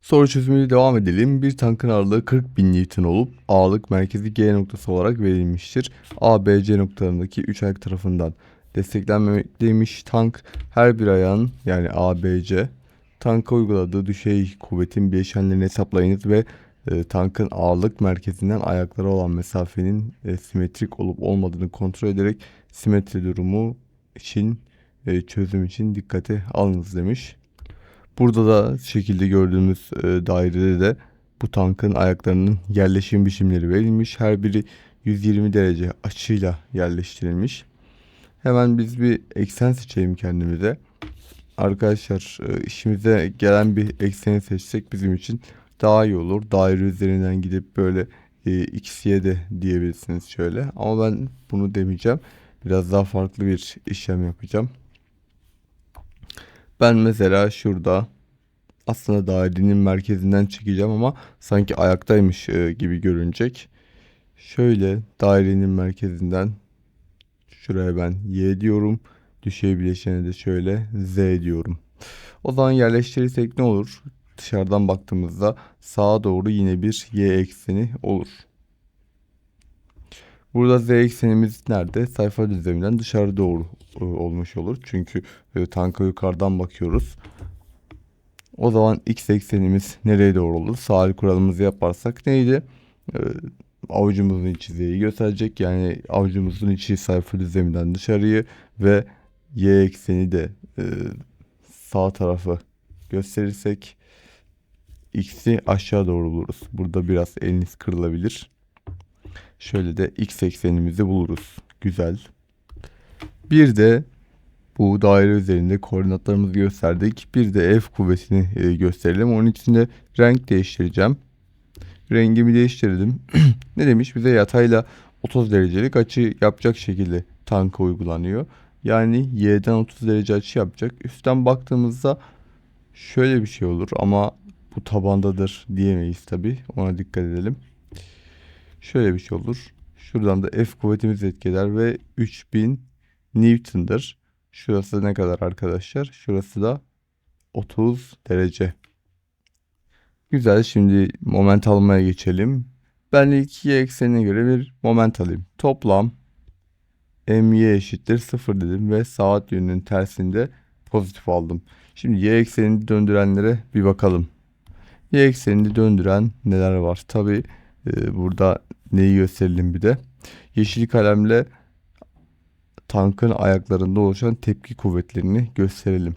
Soru çözümüyle devam edelim. Bir tankın ağırlığı 40 bin Newton olup ağırlık merkezi G noktası olarak verilmiştir. A, B, C noktalarındaki 3 ayak tarafından desteklenmemekteymiş. Tank her bir ayağın yani A, B, C tanka uyguladığı düşey kuvvetin bileşenlerini hesaplayınız ve e, tankın ağırlık merkezinden ayaklara olan mesafenin e, simetrik olup olmadığını kontrol ederek simetri durumu için e, çözüm için dikkate alınız demiş. Burada da şekilde gördüğümüz e, dairede de bu tankın ayaklarının yerleşim biçimleri verilmiş. Her biri 120 derece açıyla yerleştirilmiş. Hemen biz bir eksen seçelim kendimize. Arkadaşlar e, işimize gelen bir ekseni seçsek bizim için daha iyi olur. Daire üzerinden gidip böyle e, x'ye de diyebilirsiniz şöyle. Ama ben bunu demeyeceğim. Biraz daha farklı bir işlem yapacağım. Ben mesela şurada aslında dairenin merkezinden çekeceğim ama sanki ayaktaymış e, gibi görünecek. Şöyle dairenin merkezinden şuraya ben y diyorum. Düşey bileşene de şöyle z diyorum. O zaman yerleştirirsek ne olur? Dışarıdan baktığımızda sağa doğru yine bir y ekseni olur. Burada z eksenimiz nerede? Sayfa düzleminden dışarı doğru e, olmuş olur. Çünkü e, tanka yukarıdan bakıyoruz. O zaman x eksenimiz nereye doğru olur? Sağ kuralımızı yaparsak neydi? E, avucumuzun içi z'yi gösterecek. Yani avucumuzun içi sayfa düzleminden dışarıyı ve y ekseni de e, sağ tarafı gösterirsek x'i aşağı doğru buluruz. Burada biraz eliniz kırılabilir. Şöyle de x eksenimizi buluruz. Güzel. Bir de bu daire üzerinde koordinatlarımızı gösterdik. Bir de F kuvvetini e, gösterelim. Onun için de renk değiştireceğim. Rengimi değiştirdim. ne demiş? Bize yatayla 30 derecelik açı yapacak şekilde tanka uygulanıyor. Yani y'den 30 derece açı yapacak. Üstten baktığımızda şöyle bir şey olur ama bu tabandadır diyemeyiz tabi. Ona dikkat edelim. Şöyle bir şey olur. Şuradan da F kuvvetimiz etkiler ve 3000 Newton'dır. Şurası ne kadar arkadaşlar? Şurası da 30 derece. Güzel şimdi moment almaya geçelim. Ben ilk y eksenine göre bir moment alayım. Toplam my eşittir 0 dedim ve saat yönünün tersinde pozitif aldım. Şimdi y eksenini döndürenlere bir bakalım. Y eksenini döndüren neler var? Tabi e, burada neyi gösterelim bir de. Yeşil kalemle tankın ayaklarında oluşan tepki kuvvetlerini gösterelim.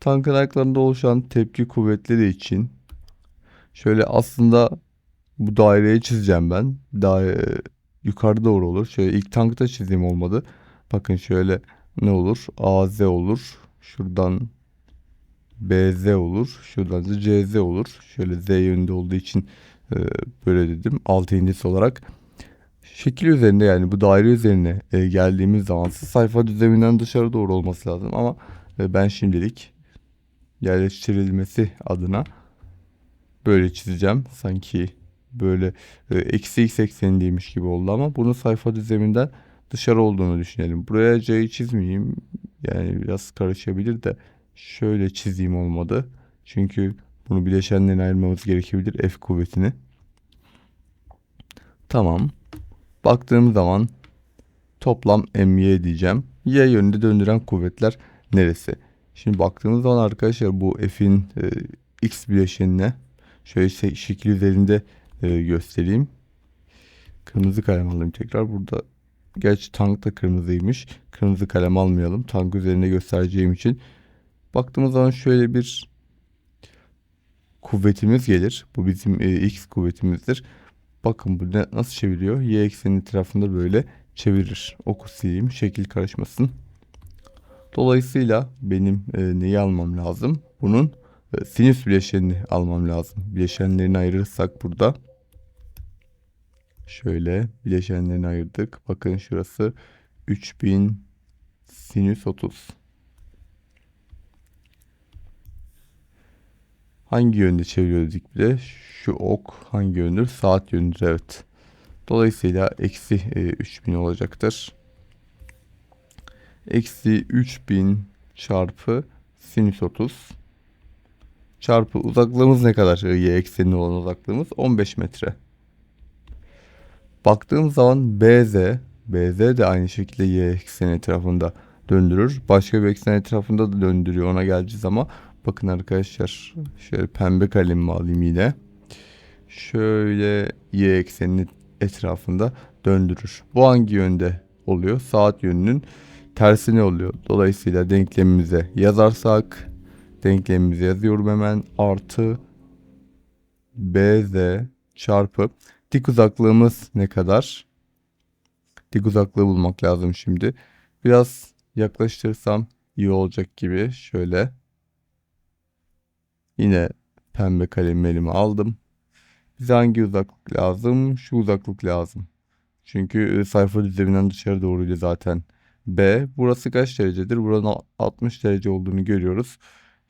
Tankın ayaklarında oluşan tepki kuvvetleri için şöyle aslında bu daireyi çizeceğim ben. Daire yukarı doğru olur. Şöyle ilk tankta çizeyim olmadı. Bakın şöyle ne olur? AZ olur. Şuradan BZ olur. Şuradan da CZ olur. Şöyle Z yönünde olduğu için e, böyle dedim. Altı indisi olarak. Şekil üzerinde yani bu daire üzerine e, geldiğimiz zaman sayfa düzleminden dışarı doğru olması lazım. Ama e, ben şimdilik yerleştirilmesi adına böyle çizeceğim. Sanki böyle e, eksi x eksenindeymiş gibi oldu ama bunun sayfa düzleminden dışarı olduğunu düşünelim. Buraya c'yi çizmeyeyim. Yani biraz karışabilir de şöyle çizeyim olmadı. Çünkü bunu bileşenlerine ayırmamız gerekebilir F kuvvetini. Tamam. Baktığım zaman toplam my diyeceğim. Y yönünde döndüren kuvvetler neresi? Şimdi baktığımız zaman arkadaşlar bu F'in e, x bileşenine şöyle şekil üzerinde e, göstereyim. Kırmızı kalem alayım tekrar. Burada gerçi tank da kırmızıymış. Kırmızı kalem almayalım. Tank üzerinde göstereceğim için. Baktığımız zaman şöyle bir kuvvetimiz gelir. Bu bizim e, x kuvvetimizdir. Bakın bu ne, nasıl çeviriyor? Y eksenin etrafında böyle çevirir. Oku sileyim. Şekil karışmasın. Dolayısıyla benim e, neyi almam lazım? Bunun e, sinüs bileşenini almam lazım. Bileşenlerini ayırırsak burada şöyle bileşenlerini ayırdık. Bakın şurası 3000 sinüs 30. Hangi yönde çeviriyor dedik bir de. Şu ok hangi yöndür? Saat yönüdür evet. Dolayısıyla eksi e, 3000 olacaktır. Eksi 3000 çarpı sinüs 30 çarpı uzaklığımız ne kadar? Y eksenine olan uzaklığımız 15 metre. Baktığım zaman BZ, BZ de aynı şekilde Y ekseni etrafında döndürür. Başka bir eksen etrafında da döndürüyor ona geleceğiz ama bakın arkadaşlar şöyle pembe kalemimi alayım yine. Şöyle Y ekseninin etrafında döndürür. Bu hangi yönde oluyor? Saat yönünün tersine oluyor. Dolayısıyla denklemimize yazarsak denklemimizi yazıyorum hemen artı BZ çarpı dik uzaklığımız ne kadar? Dik uzaklığı bulmak lazım şimdi. Biraz yaklaştırsam iyi olacak gibi. Şöyle. Yine pembe kalemi elime aldım. Bize hangi uzaklık lazım? Şu uzaklık lazım. Çünkü e, sayfa düzleminden dışarı doğruydu zaten. B. Burası kaç derecedir? Buranın 60 derece olduğunu görüyoruz.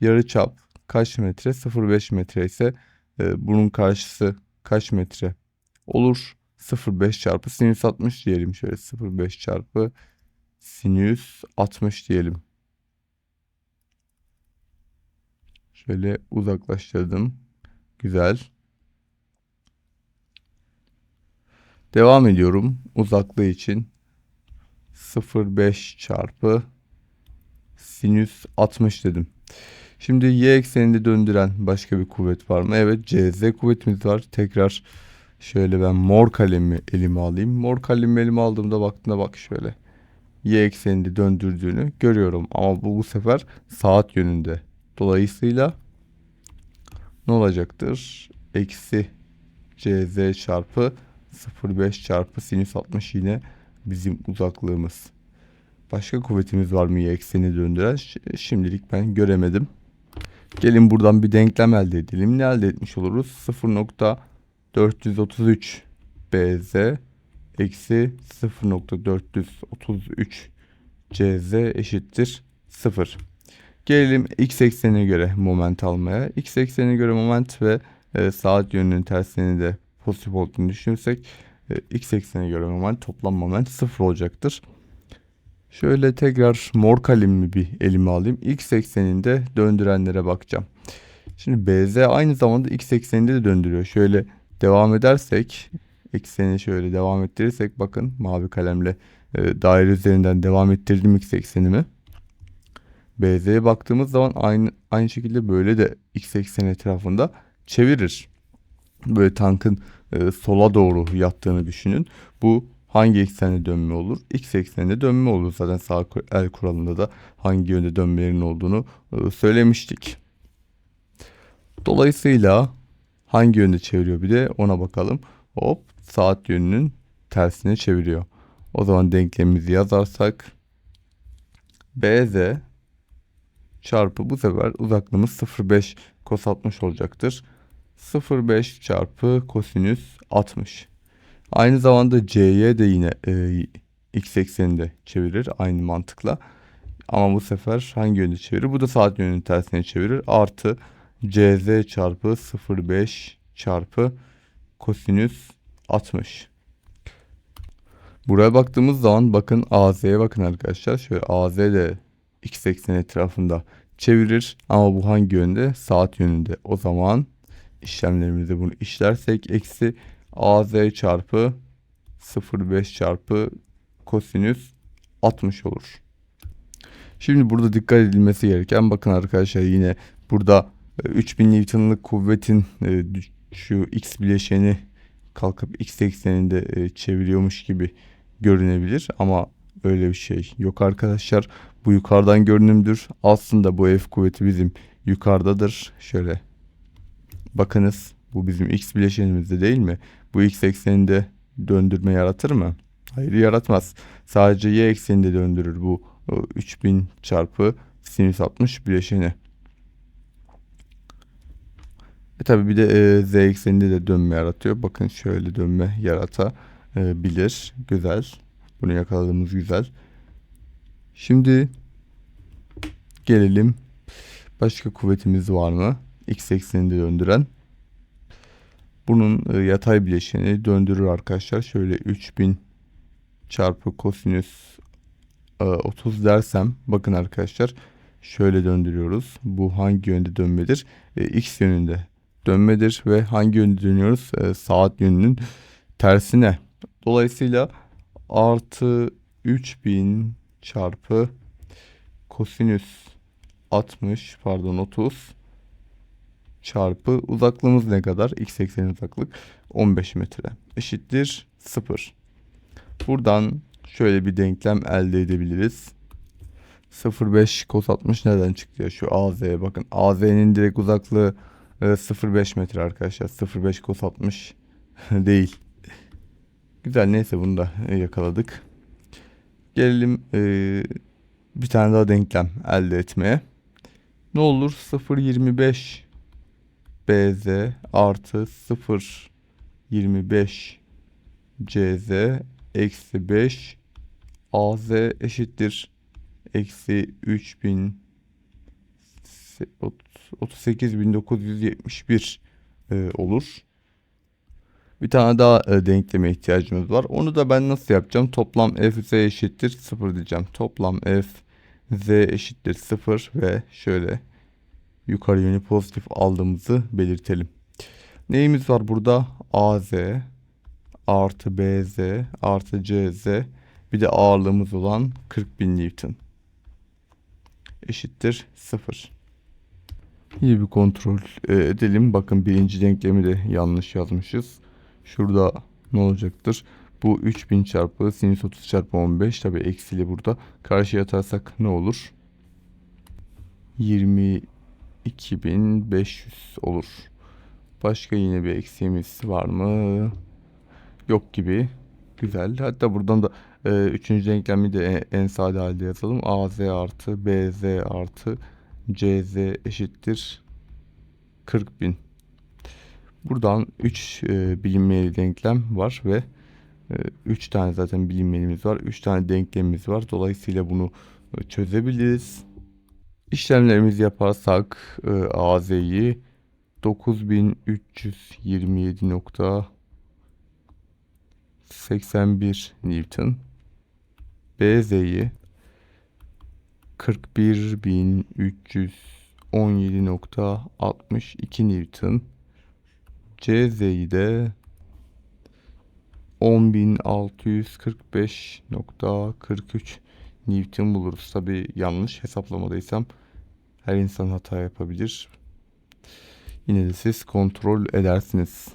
Yarı çap kaç metre? 0,5 metre ise e, bunun karşısı kaç metre? Olur. 0,5 çarpı sinüs 60 diyelim şöyle 0,5 çarpı sinüs 60 diyelim. Şöyle uzaklaştırdım. Güzel. Devam ediyorum. Uzaklığı için 0,5 çarpı sinüs 60 dedim. Şimdi y ekseninde döndüren başka bir kuvvet var mı? Evet cz kuvvetimiz var. Tekrar şöyle ben mor kalemi elime alayım. Mor kalemi elime aldığımda baktığında bak şöyle. Y ekseninde döndürdüğünü görüyorum. Ama bu bu sefer saat yönünde. Dolayısıyla ne olacaktır? Eksi cz çarpı 0,5 çarpı sinüs 60 yine bizim uzaklığımız. Başka kuvvetimiz var mı y ekseni döndüren? Şimdilik ben göremedim. Gelin buradan bir denklem elde edelim. Ne elde etmiş oluruz? 0.433 BZ eksi 0.433 CZ eşittir 0. Gelelim x eksenine göre moment almaya. X eksenine göre moment ve e, saat yönünün tersini de pozitif olduğunu düşünürsek e, x eksenine göre moment toplam moment 0 olacaktır. Şöyle tekrar mor kalemimi bir elime alayım. X ekseninde döndürenlere bakacağım. Şimdi BZ aynı zamanda X ekseninde de döndürüyor. Şöyle devam edersek ekseni şöyle devam ettirirsek bakın mavi kalemle e, daire üzerinden devam ettirdim X eksenimi. BZ'ye baktığımız zaman aynı aynı şekilde böyle de X eksen etrafında çevirir. Böyle tankın e, sola doğru yattığını düşünün. Bu hangi eksende dönme olur? X ekseninde dönme olur. Zaten sağ el kuralında da hangi yönde dönmelerin olduğunu e, söylemiştik. Dolayısıyla hangi yönde çeviriyor bir de ona bakalım. Hop saat yönünün tersine çeviriyor. O zaman denklemimizi yazarsak BZ çarpı bu sefer uzaklığımız 0,5 cos 60 olacaktır. 0,5 çarpı kosinüs 60. Aynı zamanda CY de yine e, x ekseninde çevirir aynı mantıkla. Ama bu sefer hangi yönde çevirir? Bu da saat yönünün tersine çevirir. Artı CZ çarpı 0,5 çarpı kosinüs 60. Buraya baktığımız zaman bakın AZ'ye bakın arkadaşlar. Şöyle AZ de x eksen etrafında çevirir. Ama bu hangi yönde? Saat yönünde. O zaman işlemlerimizde bunu işlersek eksi AZ çarpı 0,5 çarpı kosinüs 60 olur. Şimdi burada dikkat edilmesi gereken bakın arkadaşlar yine burada 3000 e, Newton'lık kuvvetin e, şu x bileşeni kalkıp x ekseninde e, çeviriyormuş gibi görünebilir ama öyle bir şey yok arkadaşlar. Bu yukarıdan görünümdür. Aslında bu F kuvveti bizim yukarıdadır. Şöyle bakınız bu bizim x bileşenimizde değil mi? Bu x ekseninde döndürme yaratır mı? Hayır yaratmaz. Sadece y ekseninde döndürür bu 3000 çarpı sinüs 60 bileşeni. E tabi bir de e, z ekseninde de dönme yaratıyor. Bakın şöyle dönme yaratabilir. Güzel. Bunu yakaladığımız güzel. Şimdi gelelim. Başka kuvvetimiz var mı? X ekseninde döndüren. Bunun e, yatay bileşeni döndürür arkadaşlar. Şöyle 3000 çarpı kosinüs 30 e, dersem bakın arkadaşlar şöyle döndürüyoruz. Bu hangi yönde dönmedir? E, X yönünde dönmedir ve hangi yönde dönüyoruz? Saat yönünün tersine. Dolayısıyla artı 3000 çarpı kosinüs 60 pardon 30 çarpı uzaklığımız ne kadar? X ekseni uzaklık 15 metre eşittir 0. Buradan şöyle bir denklem elde edebiliriz. 0,5 cos 60 nereden çıktı ya? Şu AZ'ye bakın. AZ'nin direkt uzaklığı e, 0,5 metre arkadaşlar. 0,5 cos 60 değil. Güzel neyse bunu da e, yakaladık. Gelelim e, bir tane daha denklem elde etmeye. Ne olur 0,25 BZ artı 0,25 CZ eksi 5 AZ eşittir eksi 3000 38.971 e, olur. Bir tane daha e, denkleme ihtiyacımız var. Onu da ben nasıl yapacağım? Toplam f z eşittir 0 diyeceğim. Toplam f z eşittir 0 ve şöyle yukarı yönü pozitif aldığımızı belirtelim. Neyimiz var burada? az artı bz artı cz bir de ağırlığımız olan 40.000 Newton eşittir 0. İyi bir kontrol e, edelim. Bakın birinci denklemi de yanlış yazmışız. Şurada ne olacaktır? Bu 3000 çarpı sinüs 30 çarpı 15 tabi eksili burada. Karşıya atarsak ne olur? 22.500 olur. Başka yine bir eksiğimiz var mı? Yok gibi. Güzel. Hatta buradan da e, üçüncü denklemi de en, en sade halde yazalım. AZ artı BZ artı CZ eşittir 40.000. Buradan 3 e, bilinmeyeli denklem var ve 3 e, tane zaten bilinmeyelimiz var. 3 tane denklemimiz var. Dolayısıyla bunu e, çözebiliriz. İşlemlerimizi yaparsak e, AZ'yi 9327.81 Newton BZ'yi 41.317.62 Newton CZ'yi de 10.645.43 Newton buluruz. Tabi yanlış hesaplamadıysam her insan hata yapabilir. Yine de siz kontrol edersiniz.